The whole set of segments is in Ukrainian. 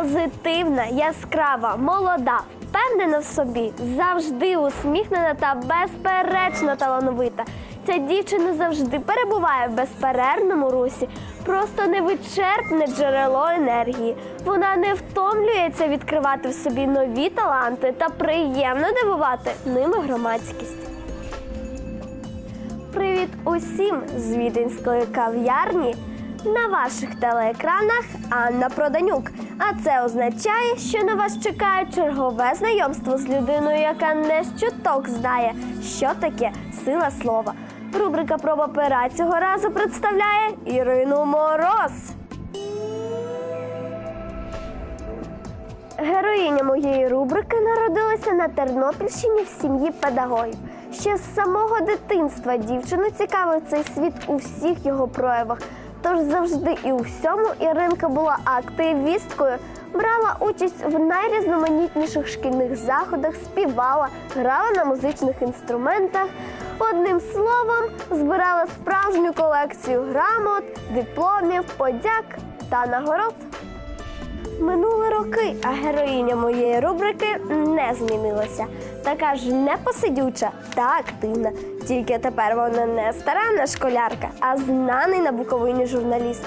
позитивна, яскрава, молода, впевнена в собі, завжди усміхнена та безперечно талановита. Ця дівчина завжди перебуває в безперервному русі, просто невичерпне джерело енергії. Вона не втомлюється відкривати в собі нові таланти та приємно дивувати ними громадськість. Привіт усім з віденської кав'ярні. На ваших телеекранах Анна Проданюк. А це означає, що на вас чекає чергове знайомство з людиною, яка не з чуток знає, що таке сила слова. Рубрика проба пера цього разу представляє Ірину Мороз. Героїня моєї рубрики народилася на Тернопільщині в сім'ї педагогів. Ще з самого дитинства дівчину цікавив цей світ у всіх його проявах. Тож завжди і у всьому Іринка була активісткою, брала участь в найрізноманітніших шкільних заходах, співала, грала на музичних інструментах. Одним словом, збирала справжню колекцію грамот, дипломів, подяк та нагород. Минули роки, а героїня моєї рубрики не змінилася. Така ж непосидюча та активна. Тільки тепер вона не старанна школярка, а знаний на Буковині журналіст.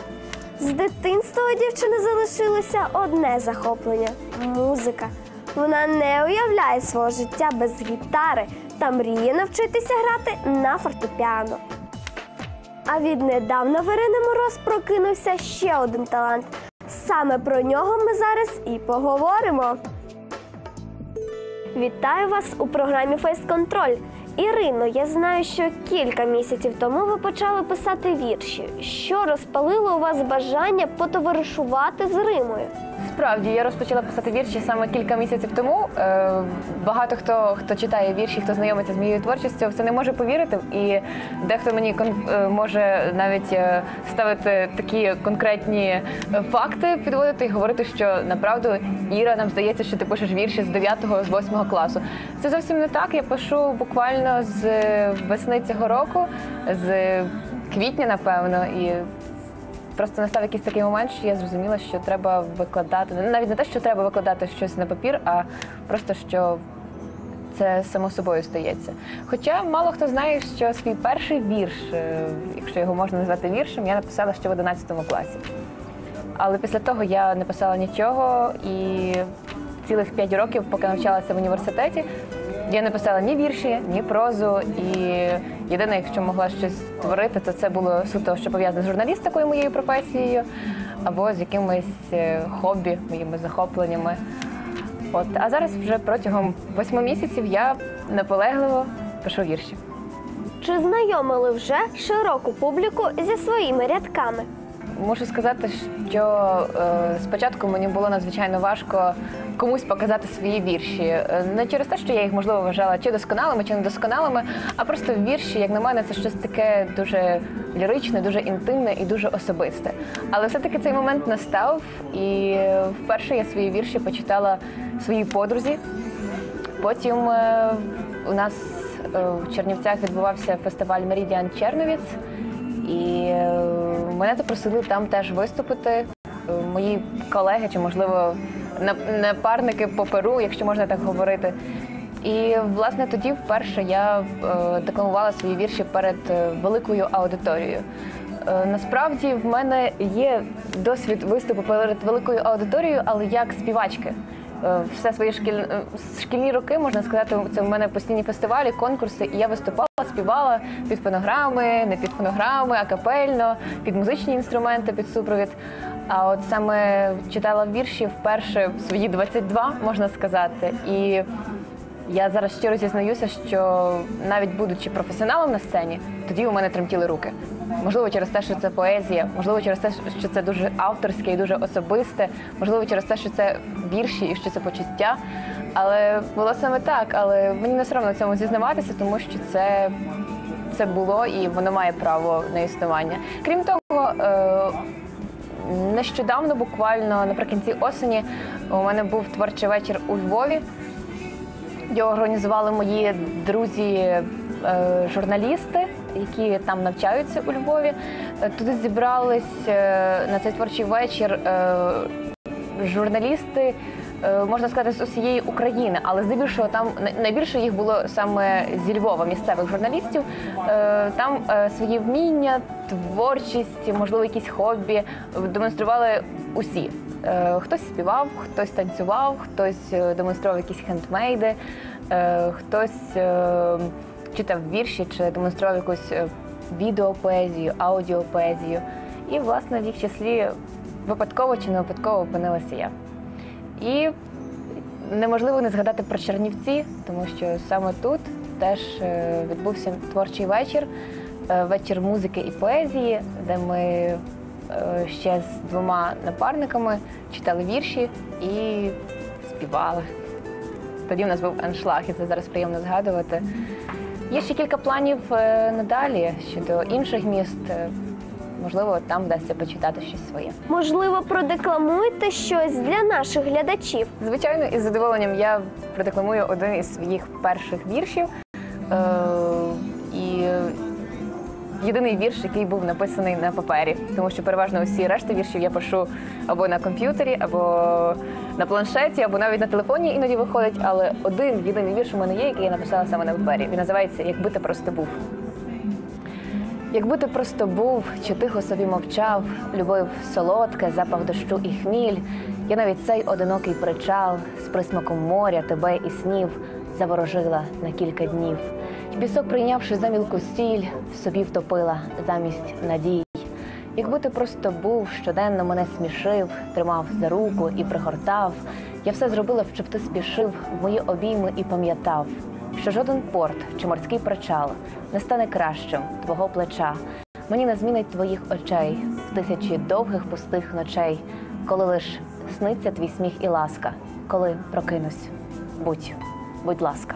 З дитинства у дівчини залишилося одне захоплення музика. Вона не уявляє свого життя без гітари та мріє навчитися грати на фортепіано. А віднедавна в Мороз прокинувся ще один талант. Саме про нього ми зараз і поговоримо. Вітаю вас у програмі Фейс-контроль. Ірино, я знаю, що кілька місяців тому ви почали писати вірші. Що розпалило у вас бажання потоваришувати з Римою? Справді, я розпочала писати вірші саме кілька місяців тому. Е, Багато хто хто читає вірші, хто знайомиться з моєю творчістю, в це не може повірити. І дехто мені кон- е, може навіть е, ставити такі конкретні е, факти, підводити і говорити, що направду Іра, нам здається, що ти пишеш вірші з 9-го, з 8 класу. Це зовсім не так. Я пишу буквально з весни цього року, з квітня, напевно, і Просто настав якийсь такий момент, що я зрозуміла, що треба викладати навіть не те, що треба викладати щось на папір, а просто що це само собою стається. Хоча мало хто знає, що свій перший вірш, е, якщо його можна назвати віршем, я написала ще в 11 класі. Але після того я не писала нічого і цілих 5 років, поки навчалася в університеті, я не писала ні вірші, ні прозу. І єдине, якщо могла щось творити, то це було суто, що пов'язане з журналістикою, моєю професією, або з якимись е, хобі, моїми захопленнями. От, а зараз вже протягом восьми місяців я наполегливо пишу вірші. Чи знайомили вже широку публіку зі своїми рядками? Мушу сказати, що е, спочатку мені було надзвичайно важко комусь показати свої вірші. Е, Не через те, що я їх можливо вважала чи досконалими, чи недосконалими, а просто вірші, як на мене, це щось таке дуже ліричне, дуже інтимне і дуже особисте. Але все-таки цей момент настав, і вперше я свої вірші почитала своїй подрузі. Потім е, у нас е, в Чернівцях відбувався фестиваль Меридіан Черновіць, і е, мене запросили там теж виступити. Е, Мої колеги, чи можливо нап- напарники по перу, якщо можна так говорити. І власне тоді вперше я е, декламувала свої вірші перед е, великою аудиторією. Насправді в мене є досвід виступу перед великою аудиторією, але як співачки. Е, Все свої шкіль... е, шкільні роки, можна сказати, це в мене постійні фестивалі, конкурси, і я виступала, співала під фонограми, не під фонограми, а капельно, під музичні інструменти, під супровід. А от саме читала вірші вперше в свої 22, можна сказати. І я зараз щиро зізнаюся, що навіть будучи професіоналом на сцені, тоді у мене тремтіли руки. Можливо, через те, що це поезія, можливо, через те, що це дуже авторське і дуже особисте, можливо, через те, що це вірші і що це почуття. Але було саме так. Але мені не соромно цьому зізнаватися, тому що це, це було і воно має право на існування. Крім того, е, нещодавно, буквально наприкінці осені, у мене був творчий вечір у Львові. Його організували мої друзі. е, які там навчаються у Львові, Е, туди зібрались е, на цей творчий вечір журналісти, можна сказати, з усієї України, але здебільшого там най- найбільше їх було саме зі Львова, місцевих журналістів. Там свої вміння, творчість, можливо, якісь хобі демонстрували усі. Е, Хтось співав, хтось танцював, хтось е, демонстрував якісь хендмейди, е, хтось читав вірші чи демонстрував якусь відеопоезію, аудіопоезію. І, власне, в їх числі випадково чи не випадково опинилася я. І неможливо не згадати про Чернівці, тому що саме тут теж відбувся творчий вечір, вечір музики і поезії, де ми ще з двома напарниками читали вірші і співали. Тоді в нас був аншлаг, і це зараз приємно згадувати. Є ще кілька планів е, надалі щодо інших міст. Е, Можливо, там вдасться почитати щось своє. Можливо, продекламуєте щось для наших глядачів. Звичайно, із задоволенням я продекламую один із своїх перших віршів. Єдиний вірш, який був написаний на папері, тому що переважно усі решта віршів я пишу або на комп'ютері, або на планшеті, або навіть на телефоні іноді виходить. Але один єдиний вірш у мене є, який я написала саме на папері. Він називається Якби ти просто був. Якби ти просто був, чи тихо собі мовчав, любив солодке, запах дощу і хміль, я навіть цей одинокий причал з присмаком моря, тебе і снів заворожила на кілька днів. Пісок, прийнявши за мілку стіль, собі втопила замість надій. Якби ти просто був, щоденно мене смішив, тримав за руку і пригортав, я все зробила, щоб ти спішив в мої обійми і пам'ятав, що жоден порт чи морський причал не стане кращим твого плеча. Мені не змінить твоїх очей в тисячі довгих пустих ночей, коли лиш сниться твій сміх і ласка, коли прокинусь. Будь, будь ласка.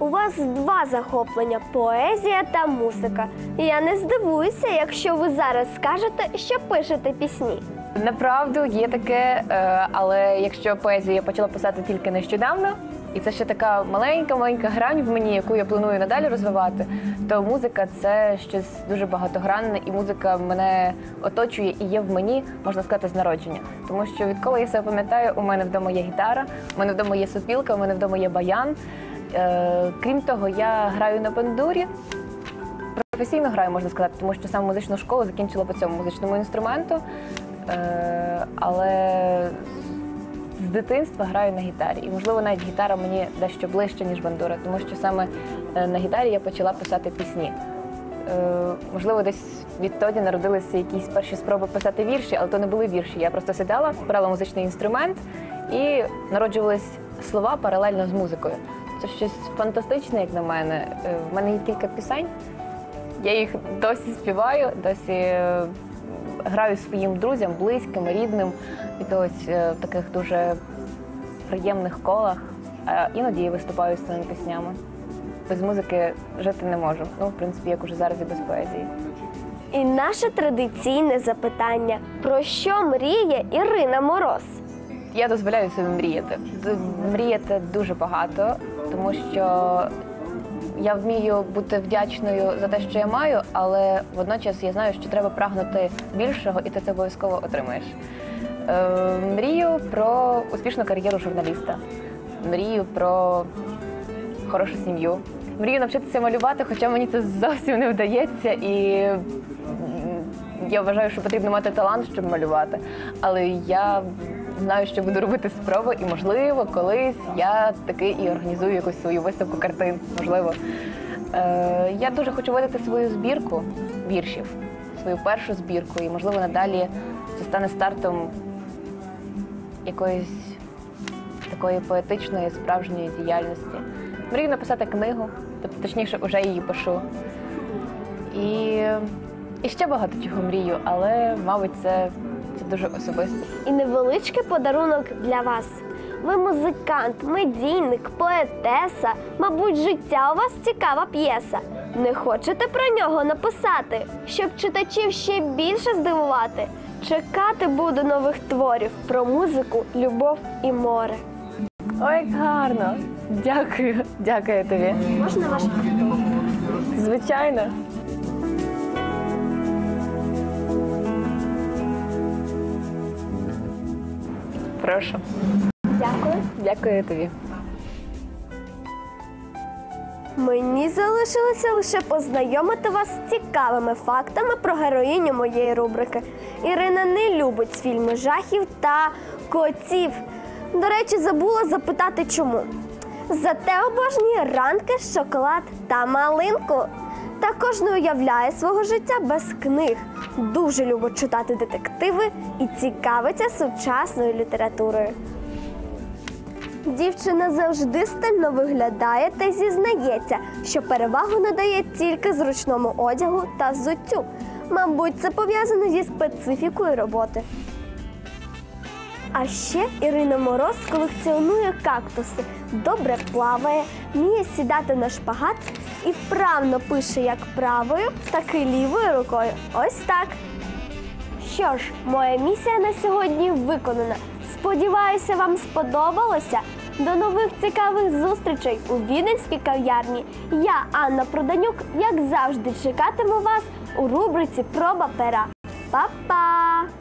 У вас два захоплення поезія та музика. Я не здивуюся, якщо ви зараз скажете, що пишете пісні. Направду є таке, е, але якщо поезію я почала писати тільки нещодавно, і це ще така маленька, маленька грань в мені, яку я планую надалі розвивати, то музика це щось дуже багатогранне, і музика мене оточує і є в мені, можна сказати, з народження. Тому що відколи я себе пам'ятаю, у мене вдома є гітара, у мене вдома є сопілка, у мене вдома є баян. Е, Крім того, я граю на бандурі, професійно граю, можна сказати, тому що саме музичну школу закінчила по цьому музичному інструменту. Е, але з дитинства граю на гітарі. І, можливо, навіть гітара мені дещо ближче, ніж бандура, тому що саме е, на гітарі я почала писати пісні. Можливо, десь відтоді народилися якісь перші спроби писати вірші, але то не були вірші. Я просто сідала, брала музичний інструмент і народжувались слова паралельно з музикою. Це щось фантастичне, як на мене. Е, В мене є кілька пісень. Я їх досі співаю, досі е, граю своїм друзям, близьким, рідним, і ось е, в таких дуже приємних колах. А іноді я виступаю з цими піснями. Без музики жити не можу. Ну, в принципі, як уже зараз і без поезії. І наше традиційне запитання: про що мріє Ірина Мороз? Я дозволяю собі мріяти. Мріяти дуже багато, тому що я вмію бути вдячною за те, що я маю, але водночас я знаю, що треба прагнути більшого, і ти це обов'язково отримаєш. Е, мрію про успішну кар'єру журналіста, мрію про хорошу сім'ю. Мрію навчитися малювати, хоча мені це зовсім не вдається, і я вважаю, що потрібно мати талант, щоб малювати. Але я знаю, що буду робити спроби, і можливо, колись я таки і організую якусь свою виставку картин. Можливо. Е, я дуже хочу видати свою збірку віршів, свою першу збірку, і можливо надалі це стане стартом якоїсь такої поетичної справжньої діяльності. Мрію написати книгу, тобто точніше, вже її пишу. І, і ще багато чого мрію, але, мабуть, це, це дуже особисто. І невеличкий подарунок для вас. Ви музикант, медійник, поетеса. Мабуть, життя у вас цікава п'єса. Не хочете про нього написати, щоб читачів ще більше здивувати? Чекати буду нових творів про музику, любов і море. Ой, як гарно! Дякую, дякую тобі. Можна ваш автограф? Звичайно. Прошу. Дякую. Дякую тобі. Мені залишилося лише познайомити вас з цікавими фактами про героїню моєї рубрики. Ірина не любить фільми жахів та котів. До речі, забула запитати чому. Зате обожнює ранки, шоколад та малинку. Також не уявляє свого життя без книг. Дуже любить читати детективи і цікавиться сучасною літературою. Дівчина завжди стильно виглядає та зізнається, що перевагу надає тільки зручному одягу та взуттю. Мабуть, це пов'язано зі специфікою роботи. А ще Ірина Мороз колекціонує кактуси, добре плаває, вміє сідати на шпагат і вправно пише як правою, так і лівою рукою. Ось так. Що ж, моя місія на сьогодні виконана. Сподіваюся, вам сподобалося. До нових цікавих зустрічей у Віденській кав'ярні. Я, Анна Проданюк, як завжди, чекатиму вас у рубриці Проба пера. Па-па!